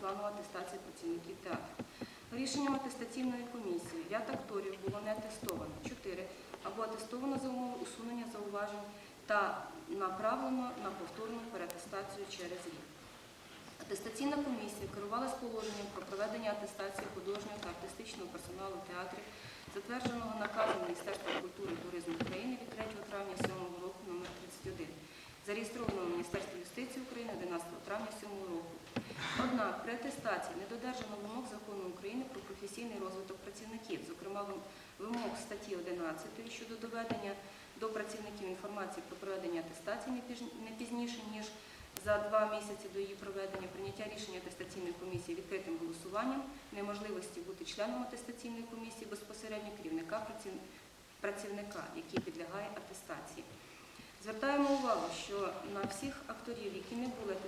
плану атестації працівників театру. Рішенням атестаційної комісії ряд акторів було не атестовано 4 або атестовано за умови усунення зауважень та направлено на повторну переатестацію через рік. Атестаційна комісія керувалась положенням про проведення атестації художнього та артистичного персоналу театрів, затвердженого наказом Міністерства культури і туризму України від 3 травня 7 року номер 31, зареєстрованого в юстиції України 11 травня 7 року. Однак при атестації не додержано вимог закону України про професійний розвиток працівників, зокрема вимог статті 11 щодо доведення до працівників інформації про проведення атестації не пізніше, ніж за два місяці до її проведення, прийняття рішення атестаційної комісії відкритим голосуванням, неможливості бути членом атестаційної комісії безпосередньо керівника працівника, який підлягає атестації. Звертаємо увагу, що на всіх акторів, які не були характеристику.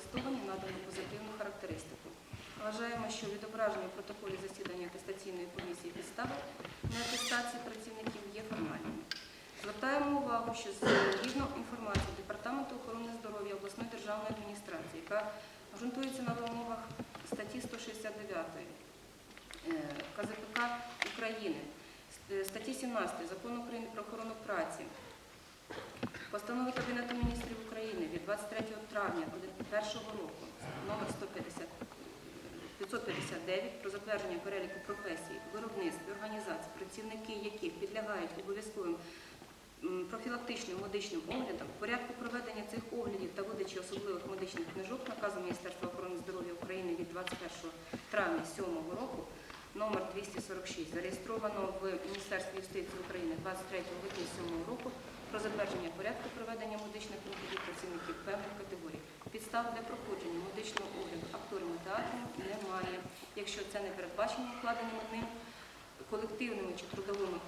Вважаємо, що відображення в протоколі засідання атестаційної комісії підстави неатестації працівників є формальними. Звертаємо увагу, що згідно інформації Департаменту охорони здоров'я обласної державної адміністрації, яка ґрунтується на вимогах статті 169 е, КЗПК України, статті 17 Закону України про охорону праці, Постанови Кабінету міністрів України від 23 травня 2001 року номер 150 559 про затвердження переліку професій, виробництв і організацій, працівники яких підлягають обов'язковим профілактичним медичним оглядам, порядку проведення цих оглядів та видачі особливих медичних книжок наказом Міністерства охорони здоров'я України від 21 травня 2007 року номер 246, зареєстровано в Міністерстві юстиції України 23 липня 2007 року про затвердження порядку проведення медичних оглядів. Підстав для проходження медичного огляду акторами театру немає, якщо це не передбачено укладеними ним колективними чи трудовими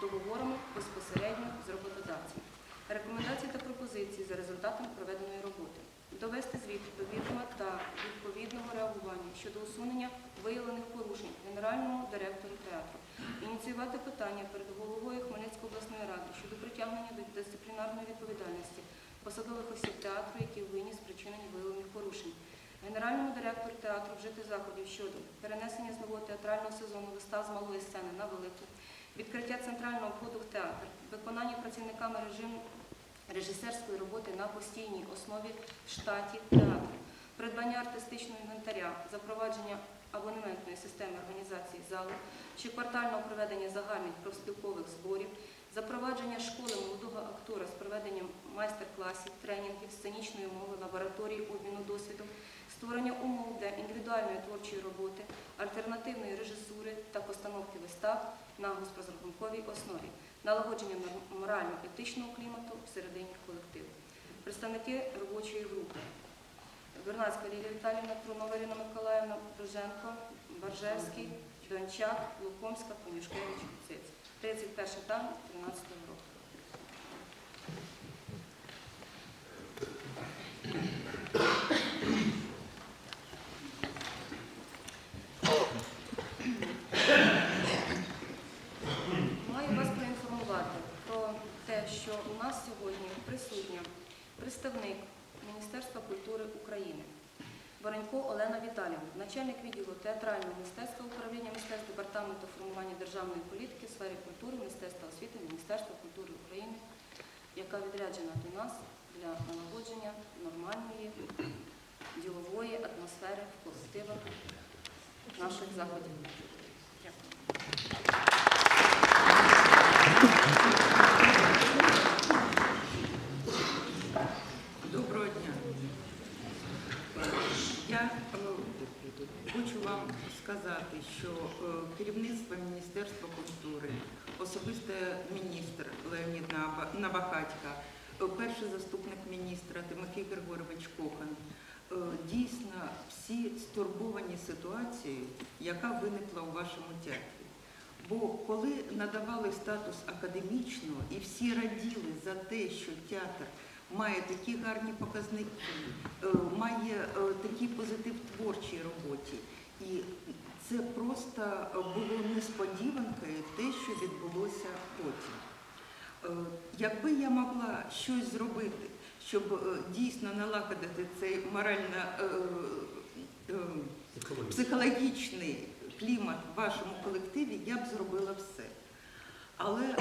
договорами безпосередньо з роботодавцем. Рекомендації та пропозиції за результатами проведеної роботи. Довести звіт відповідного та відповідного реагування щодо усунення виявлених порушень генеральному директору театру. Ініціювати питання перед головою Хмельницької обласної ради щодо притягнення до дисциплінарної відповідальності посадових осіб театру, які винні спричинені виявлених порушень. Генеральному директору театру вжити заходів щодо перенесення з нового театрального сезону вистав з малої сцени на велику, відкриття центрального входу в театр, виконання працівниками режиму режисерської роботи на постійній основі в штаті театру, придбання артистичного інвентаря, запровадження абонементної системи організації залу, щоквартального проведення загальних профспілкових зборів, запровадження школи молодого проведенням майстер-класів, тренінгів, сценічної мови, лабораторії обміну досвідом, створення умов для індивідуальної творчої роботи, альтернативної режисури та постановки вистав на госпрозрахунковій основі, налагодження морально-етичного клімату всередині колективу. Представники робочої групи. Вернацька Лілія Віталіївна, Трунова Ірина Миколаївна, Бриженко, Баржевський, Дончак, Лукомська, Конюшкевич, Циц. 31 травня 2013 року. Маю вас проінформувати про те, що у нас сьогодні присутня представник Міністерства культури України Воронько Олена Віталіївна, начальник відділу театрального мистецтва управління мистецтв департаменту формування державної політики в сфері культури, мистецтва освіти, Міністерства культури України, яка відряджена до нас для налагодження нормальної ділової атмосфери в колективах наших заходів. Сказати, що е, керівництво Міністерства культури, особисто міністр Леонід Набахатька, е, перший заступник міністра Тимофій Григорович Кохан, е, дійсно всі стурбовані ситуацією, яка виникла у вашому театрі. Бо коли надавали статус академічного і всі раділи за те, що театр має такі гарні показники, має такий позитив творчій роботі. І це просто було несподіванкою те, що відбулося потім. Е, Якби я могла щось зробити, щоб е, дійсно налагодити цей морально е, психологічний клімат в вашому колективі, я б зробила все. Але